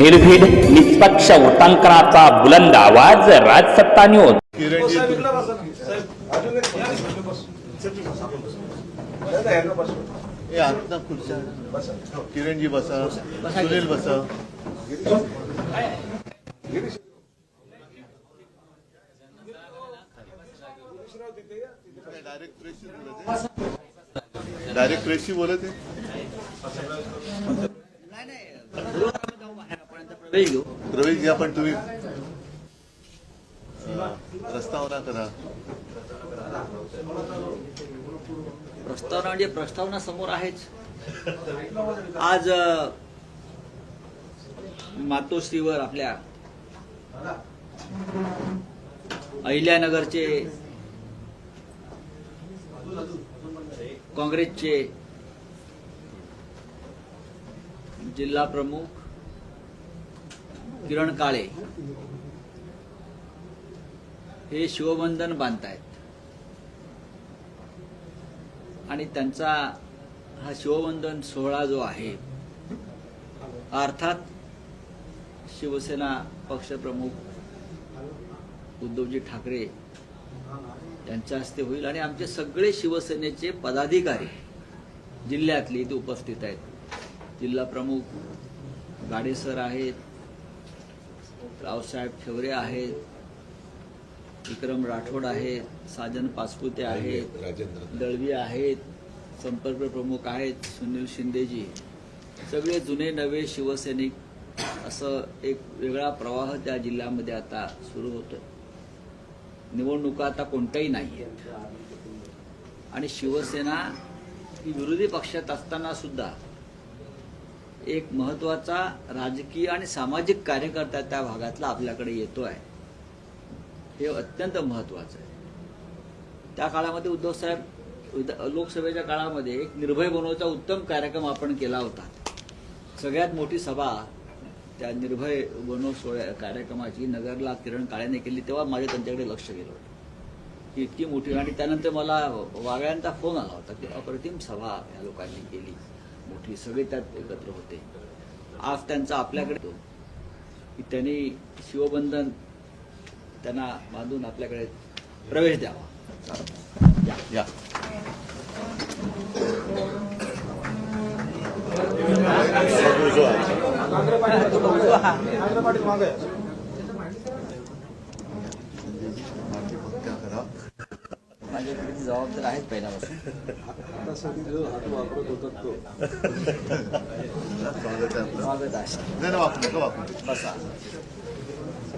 निर्भीड निष्पक्ष वृत्तांकनाचा बुलंद आवाज राजसत्ता न्यूज किरणजी बसा सुनील बसा डायरेक्ट प्रेसशी बोलत आहे डायरेक्ट प्रेसशी बोलत आहे. प्रवेश घ्या पण तुम्ही अं, रस्तावना करा. प्रस्तावना म्हणजे प्रस्तावना समोर आहेच. आज मातोश्रीवर आपल्या अहिल्यानगरचे काँग्रेसचे जिल्हा प्रमुख किरण काळे हे शिवबंधन बांधतायत. आणि त्यांचा हा शिवबंधन सोहळा जो आहे अर्थात शिवसेना पक्षप्रमुख उद्धवजी ठाकरे त्यांच्या हस्ते होईल. आणि आमचे सगळे शिवसेनेचे पदाधिकारी जिल्ह्यातले इथे उपस्थित आहेत. जिल्हा प्रमुख गाडेसर आहेत रावसाहेब ठेवरे आहेत विक्रम राठोड आहेत साजन पाचपुते आहेत दळवी आहेत संपर्क प्रमुख आहेत सुनील शिंदेजी. सगळे जुने नवे शिवसैनिक असं एक वेगळा प्रवाह त्या जिल्ह्यामध्ये आता सुरू होतो निवडणुका आता कोणत्याही नाही आहेत. आणि शिवसेना ही विरोधी पक्षात असताना सुद्धा एक महत्त्वाचा राजकीय आणि सामाजिक कार्यकर्ता त्या भागातला आपल्याकडे येतो आहे हे अत्यंत महत्वाचं आहे. त्या काळामध्ये उद्धव साहेब लोकसभेच्या काळामध्ये एक निर्भय बनवचा उत्तम कार्यक्रम आपण केला होता. सगळ्यात मोठी सभा त्या निर्भय बनव सोहळ्या कार्यक्रमाची नगरला किरण काळ्याने केली तेव्हा माझे त्यांच्याकडे लक्ष गेलं होतं. की इतकी मोठी आणि त्यानंतर मला वागळ्यांचा फोन आला होता की अप्रतिम सभा या लोकांनी केली. मोठी सगळे त्यात एकत्र होते. आज त्यांचा आपल्याकडे तो की त्यांनी शिवबंधन त्यांना बांधून आपल्याकडे प्रवेश द्यावा. या. या नांगरे पाटील मागे आहे. माती पक्का करा माझ्याकडे ती जबाबदारी आहेत पहिल्यापासून. बसा.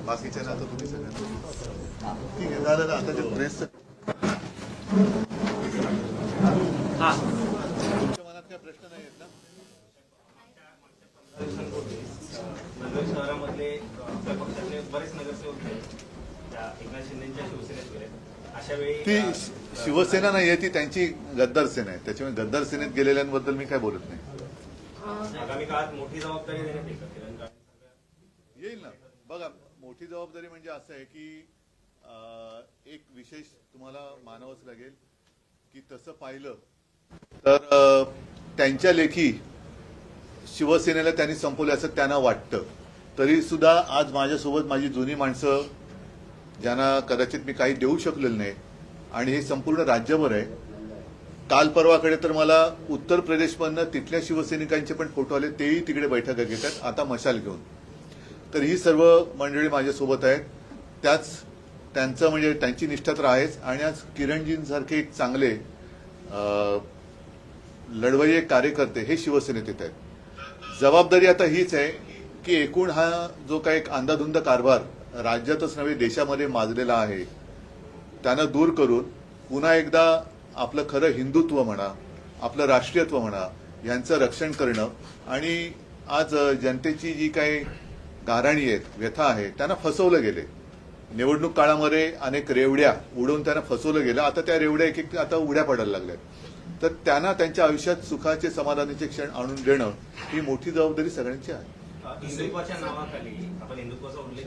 बाकीच्या ना आता तुम्ही सगळ्यांना हा. ठीक आहे झालं ना आता ते प्रेसचं हा. तुमच्या मनात काय प्रश्न नाही आहेत ना? नगर शहरामधले आपल्या पक्षातले बरेच नगरसेवक आहेत. त्या एकनाथ शिंदेच्या शिवसेनेत गेले ती शिवसेना नाही आहे ती त्यांची गद्दार सेना आहे. त्याच्यामुळे गद्दार सेनेत गेलेल्यांबद्दल मी काय बोलत नाही. आगामी काळात मोठी जबाबदारी येईल ना. बघा मोठी जबाबदारी म्हणजे असं आहे की एक विशेष तुम्हाला मानावंच लागेल की तसं पाहिलं तर त्यांच्या लेखी शिवसेनेला त्यांनी संपवलं असं त्यांना वाटतं. तरी सुद्धा आज माझ्यासोबत माझी जुनी माणसं ज्यांना कदाचित मी काही देऊ शकलेलं नाही आणि हे संपूर्ण राज्यभर आहे. काल परवाकडे तर मला उत्तर प्रदेशमधनं तिथल्या शिवसैनिकांचे पण फोटो आले तेही तिकडे बैठका घेतात आता मशाल घेऊन. तर ही सर्व मंडळी माझ्यासोबत आहेत. त्याच त्यांचं म्हणजे त्यांची निष्ठा तर आहेच आणि आज किरणजींसारखे एक चांगले अं, लढवय्ये कार्यकर्ते हे शिवसेनेत येत आहेत. जबाबदारी आता हीच आहे की एकूण हा जो काही एक अंधाधुंद कारभार राज्यातच नव्हे देशामध्ये माजलेला आहे. त्यानं दूर करून पुन्हा एकदा आपलं खरं हिंदुत्व म्हणा आपलं राष्ट्रीयत्व म्हणा यांचं रक्षण करणं आणि आज जनतेची जी काही गाराणी आहेत व्यथा आहे त्यांना फसवलं गेले. निवडणूक काळामध्ये अनेक रेवड्या उडवून त्यांना फसवलं गेलं. आता त्या रेवड्या एक एक आता उड्या पडायला लागल्यात. तर त्यांना त्यांच्या आयुष्यात सुखाचे समाधानाचे क्षण आणून देणं ही मोठी जबाबदारी सगळ्यांची आहे. हिंदुत्वाच्या नावाखाली आपण हिंदुत्वाचा उल्लेख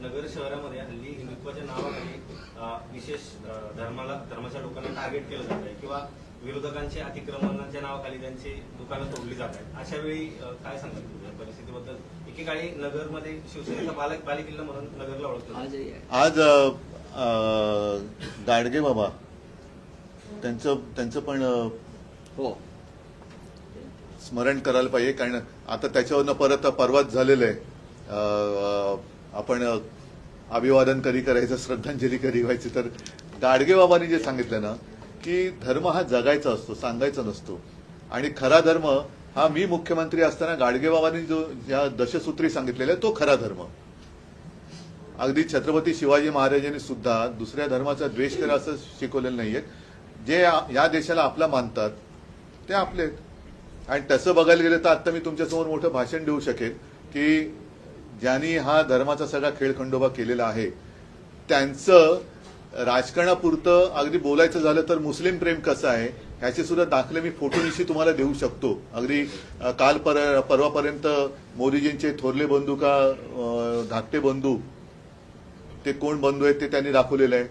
नगर शहरामध्ये हल्ली हिंदुत्वाच्या नावाखाली विशेष धर्माला धर्माच्या लोकांना टार्गेट केलं जात आहे किंवा विरोधकांच्या अतिक्रमणाच्या नावाखाली त्यांची दुकानं तोडली जात आहेत. अशा वेळी काय सांगाल तुम्ही परिस्थितीबद्दल? एकेकाळी नगरमध्ये शिवसेनेचा बालक बालेकिल्ला म्हणून नगरला ओळखलं आज गाडगे बाबा त्यांचं त्यांचं पण हो. स्मरण करायला पाहिजे कारण आता त्याच्यावरनं परत परवाच झालेलं आहे. आपण अभिवादन कधी करायचं श्रद्धांजली कधी व्हायची तर गाडगेबाबांनी जे सांगितलं ना की धर्म हा जगायचा असतो सांगायचा नसतो. आणि खरा धर्म हा मी मुख्यमंत्री असताना गाडगेबाबांनी जो या दशसूत्री सांगितलेला आहे तो खरा धर्म. अगदी छत्रपती शिवाजी महाराजांनी सुद्धा दुसऱ्या धर्माचा द्वेष करा असं शिकवलेलं नाहीये. जे या- देशाला आपला मानतात ते आपले आहेत. आणि तसं बघायला गेलं तर आता मी तुमच्यासमोर मोठं भाषण देऊ शकेन की ज्यांनी हा धर्माचा सगळा खेळखंडोबा केलेला आहे त्यांचं राजकारणापुरतं अगदी बोलायचं झालं तर मुस्लिम प्रेम कसं आहे ह्याचे सुद्धा दाखले मी फोटोनिशी तुम्हाला देऊ शकतो. अगदी काल पर परवापर्यंत मोदीजींचे थोरले बंधू का धाकटे बंधू ते कोण बंधू आहेत ते त्यांनी दाखवलेलं आहे.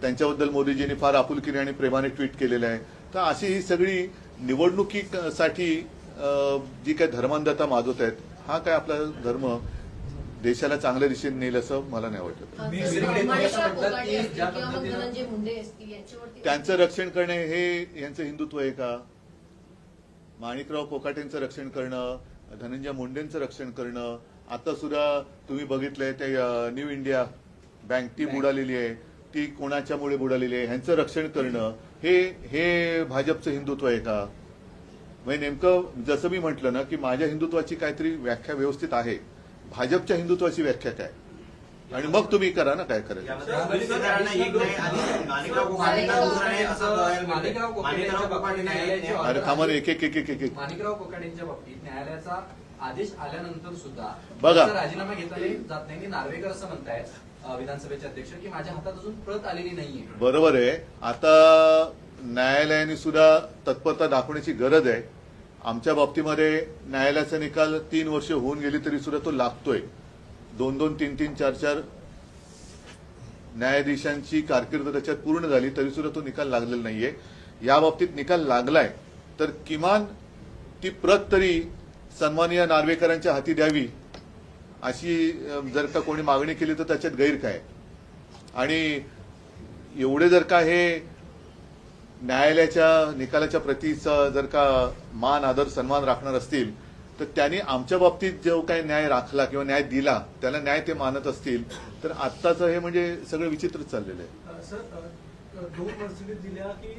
त्यांच्याबद्दल मोदीजींनी फार आपुलकीने आणि प्रेमाने ट्विट केलेलं आहे. तर अशी ही सगळी निवडणुकीसाठी जी काही धर्मांधता माजवत आहेत हा काय आपला धर्म देशाला चांगल्या दिशेने नेईल असं मला नाही वाटत. त्यांचं रक्षण करणे हे यांचं हिंदुत्व आहे का? माणिकराव कोकाटेंचं रक्षण करणं धनंजय मुंडेंचं रक्षण करणं आता सुद्धा तुम्ही बघितलंय ते न्यू इंडिया बँक ती बुडालेली आहे ती कोणाच्यामुळे बुडालेली आहे ह्यांचं रक्षण करणं हे हे भाजपचं हिंदुत्व आहे का? म्हणजे नेमकं जसं मी म्हटलं ना की माझ्या हिंदुत्वाची काहीतरी व्याख्या व्यवस्थित आहे. भाजपच्या हिंदुत्वाची व्याख्या काय? आणि मग तुम्ही करा ना काय करायचं. अरे थांबा एक एक एक एक एक माणिकराव कोकाटेंच्या बाबतीत न्यायालयाचा आदेश आल्यानंतर सुद्धा बघा. राजीनामा घेता जात नाही. नार्वेकर असं म्हणतायत विधानसभेचे अध्यक्ष की माझ्या हातात अजून प्रत आलेली नाहीये. बरोबर आहे. आता न्यायालयाने सुद्धा तत्परता दाखवण्याची गरज आहे. आमच्या बाबतीमध्ये न्यायालयाचा निकाल तीन वर्ष होऊन गेली तरी सुद्धा तो लागतोय. दोन दोन तीन तीन चार चार न्यायाधीशांची कारकीर्द त्याच्यात पूर्ण झाली तरी सुद्धा तो निकाल लागलेला नाहीये. या बाबतीत निकाल लागलाय तर किमान ती प्रत तरी सन्माननीय नार्वेकरांच्या हाती द्यावी अशी जर का कोणी मागणी केली तर त्याच्यात गैर काय? आणि एवढे जर का हे न्यायालयाच्या निकालाच्या प्रतीचा जर का मान आदर सन्मान राखणार असतील तर त्यांनी आमच्या बाबतीत जो काही न्याय राखला किंवा न्याय दिला त्याला न्याय ते मानत असतील. तर आत्ताचं हे म्हणजे सगळं विचित्रच चाललेलं आहे. सर दोन मर्सिडीज दिल्या की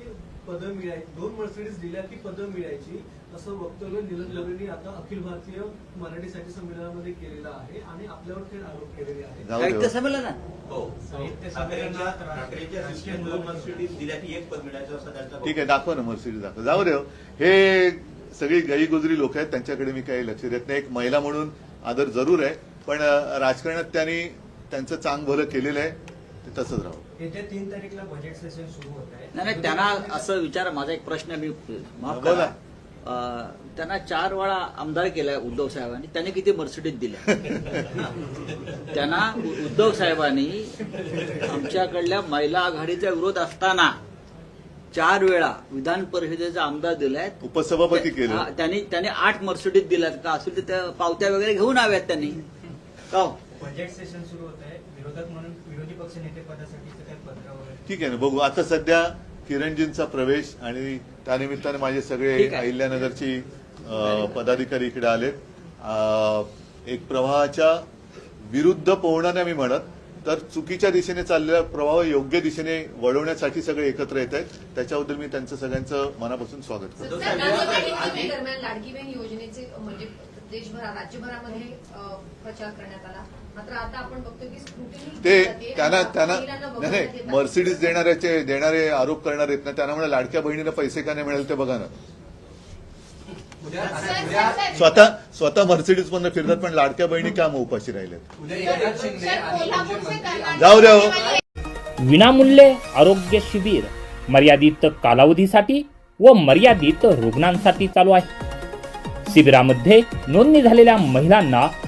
पदं मिळायची दोन मर्सिडीज दिल्या की पदं मिळायची? असं वक्तव्य नीरज लवरेंनी आता अखिल भारतीय मराठी साहित्य संमेलनामध्ये केलेलं आहे आणि आपल्यावर थेट आरोप केलेले दे साहित्य हो. हो ठीक आहे दाखवा ना मर्सिडीज दाखवा. जाऊ दे हो. हे सगळी गईगुजरी लोक आहेत त्यांच्याकडे मी काही लक्ष देत नाही. एक महिला म्हणून आदर जरूर आहे पण राजकारणात त्यांनी त्यांचं चांग भलं केलेलं आहे ते तसंच राहू. येत्या तीन तारीखला बजेट सेशन सुरू होत आहे. नाही नाही त्यांना असं विचार माझा एक प्रश्न मी माफ. करा. त्यांना चार वेळा आमदार केलाय उद्धव साहेबांनी. त्यांनी किती मर्सिडीज दिल्या त्यांना उद्धव साहेबांनी आमच्याकडल्या महिला आघाडीचा विरोध असताना चार वेळा विधान परिषदेचा आमदार दिलाय. उपसभापती केलं. हा, त्यांनी त्यांनी आठ मर्सिडीज दिल्यात का? असेल तर त्या पावत्या वगैरे घेऊन हव्यात त्यांनी. का हो? बजेट सेशन सुरू होत आहे विरोधक म्हणून विरोधी पक्ष नेते पदासाठीचं काही पत्र वगैरे ठीक आहे ना बघू. आता सध्या किरणजींचा प्रवेश आणि त्यानिमित्ताने माझे सगळे. अहिल्यानगरची पदाधिकारी इकडे आलेत अ, एक प्रवाहाच्या विरुद्ध पोहणं नाही मी म्हणत तर चुकीच्या दिशेने चाललेला प्रवाह योग्य दिशेने वळवण्यासाठी सगळे एकत्र येत आहेत. त्याच्याबद्दल मी त्यांचं सगळ्यांचं मनापासून स्वागत करतो. दरम्यान लाडकी बहीण योजनेचे म्हणजे देशभरात राज्यभरामध्ये प्रचार करण्यात आला. मात्र आता आपण बघतो की स्क्रुटिनी ते त्यांना त्यांना नाही. मर्सिडीज देणाऱ्याचे देणारे आरोप करणार आहेत ना त्यांना म्हणा लाडक्या बहिणीला पैसे का नाही मिळेल ते बघा ना. स्वतः स्वतः मर्सिडीज मधनं फिरतात पण लाडक्या बहिणी का मग उपाशी राहिल्यात जाऊ द्या हो. विनामूल्य आरोग्य शिबिर मर्यादित कालावधीसाठी व मर्यादित रुग्णांसाठी चालू आहे शिबिरामध्ये नोंदणी झालेल्या महिलांना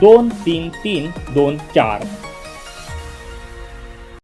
दोन तीन तीन दोन चार.